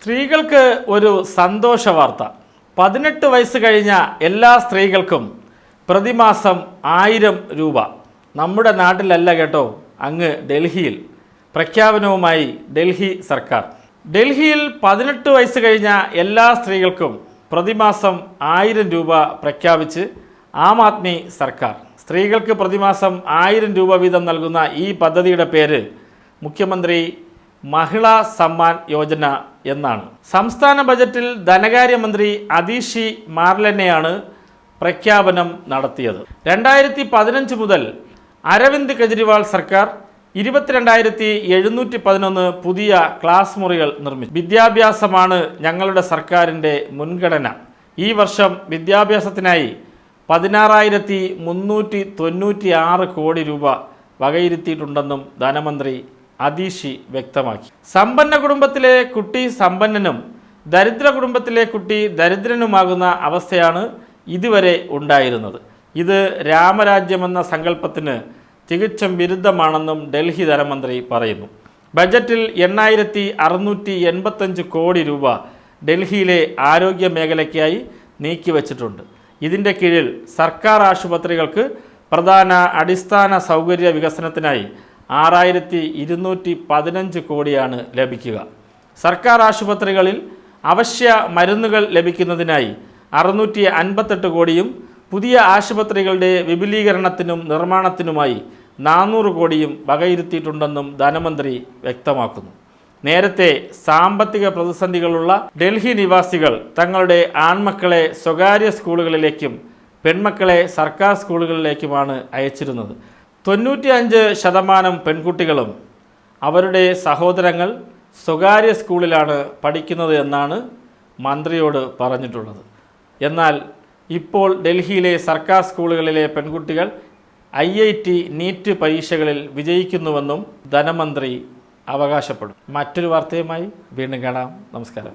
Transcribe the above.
സ്ത്രീകൾക്ക് ഒരു സന്തോഷ വാർത്ത. പതിനെട്ട് വയസ്സ് കഴിഞ്ഞ എല്ലാ സ്ത്രീകൾക്കും പ്രതിമാസം ആയിരം രൂപ. നമ്മുടെ നാട്ടിലല്ല കേട്ടോ അങ്ങ് ഡൽഹിയിൽ. പ്രഖ്യാപനവുമായി ഡൽഹി സർക്കാർ. ഡൽഹിയിൽ പതിനെട്ട് വയസ്സ് കഴിഞ്ഞ എല്ലാ സ്ത്രീകൾക്കും പ്രതിമാസം ആയിരം രൂപ പ്രഖ്യാപിച്ച് ആം ആദ്മി സർക്കാർ. സ്ത്രീകൾക്ക് പ്രതിമാസം ആയിരം രൂപ വീതം നൽകുന്ന ഈ പദ്ധതിയുടെ പേര് മുഖ്യമന്ത്രി മഹിളാ സമ്മാൻ യോജന എന്നാണ്. സംസ്ഥാന ബജറ്റിൽ ധനകാര്യമന്ത്രി അതീഷി മാർലനെയാണ് പ്രഖ്യാപനം നടത്തിയത്. രണ്ടായിരത്തി പതിനഞ്ച് മുതൽ അരവിന്ദ് കെജ്രിവാൾ സർക്കാർ ഇരുപത്തിരണ്ടായിരത്തി എഴുന്നൂറ്റി പതിനൊന്ന് പുതിയ ക്ലാസ് മുറികൾ നിർമ്മിച്ചു. വിദ്യാഭ്യാസമാണ് ഞങ്ങളുടെ സർക്കാരിന്റെ മുൻഗണന. ഈ വർഷം വിദ്യാഭ്യാസത്തിനായി പതിനാറായിരത്തി മുന്നൂറ്റി തൊണ്ണൂറ്റി ആറ് കോടി രൂപ വകയിരുത്തിയിട്ടുണ്ടെന്നും ധനമന്ത്രി അതീഷി വ്യക്തമാക്കി. സമ്പന്ന കുടുംബത്തിലെ കുട്ടി സമ്പന്നനും ദരിദ്ര കുടുംബത്തിലെ കുട്ടി ദരിദ്രനുമാകുന്ന അവസ്ഥയാണ് ഇതുവരെ ഉണ്ടായിരുന്നത്. ഇത് രാമരാജ്യമെന്ന സങ്കല്പത്തിന് തികച്ചും വിരുദ്ധമാണെന്നും ഡൽഹി ധനമന്ത്രി പറയുന്നു. ബജറ്റിൽ എണ്ണായിരത്തി അറുന്നൂറ്റി എൺപത്തഞ്ച് കോടി രൂപ ഡൽഹിയിലെ ആരോഗ്യ മേഖലയ്ക്കായി നീക്കിവച്ചിട്ടുണ്ട്. ഇതിന്റെ കീഴിൽ സർക്കാർ ആശുപത്രികൾക്ക് പ്രധാന അടിസ്ഥാന സൗകര്യ വികസനത്തിനായി ആറായിരത്തി ഇരുന്നൂറ്റി പതിനഞ്ച് കോടിയാണ് ലഭിക്കുക. സർക്കാർ ആശുപത്രികളിൽ അവശ്യ മരുന്നുകൾ ലഭിക്കുന്നതിനായി അറുന്നൂറ്റി അൻപത്തെട്ട് കോടിയും പുതിയ ആശുപത്രികളുടെ വിപുലീകരണത്തിനും നിർമ്മാണത്തിനുമായി നാനൂറ് കോടിയും വകയിരുത്തിയിട്ടുണ്ടെന്നും ധനമന്ത്രി വ്യക്തമാക്കുന്നു. നേരത്തെ സാമ്പത്തിക പ്രതിസന്ധികളുള്ള ഡൽഹി നിവാസികൾ തങ്ങളുടെ ആൺമക്കളെ സ്വകാര്യ സ്കൂളുകളിലേക്കും പെൺമക്കളെ സർക്കാർ സ്കൂളുകളിലേക്കുമാണ് അയച്ചിരുന്നത്. തൊണ്ണൂറ്റി അഞ്ച് ശതമാനം പെൺകുട്ടികളും അവരുടെ സഹോദരങ്ങൾ സ്വകാര്യ സ്കൂളിലാണ് പഠിക്കുന്നത് എന്നാണ് മന്ത്രിയോട് പറഞ്ഞിട്ടുള്ളത്. എന്നാൽ ഇപ്പോൾ ഡൽഹിയിലെ സർക്കാർ സ്കൂളുകളിലെ പെൺകുട്ടികൾ ഐ ഐ ടി നീറ്റ് പരീക്ഷകളിൽ വിജയിക്കുന്നുവെന്നും ധനമന്ത്രി അവകാശപ്പെടും. മറ്റൊരു വാർത്തയുമായി വീണ്ടും കാണാം. നമസ്കാരം.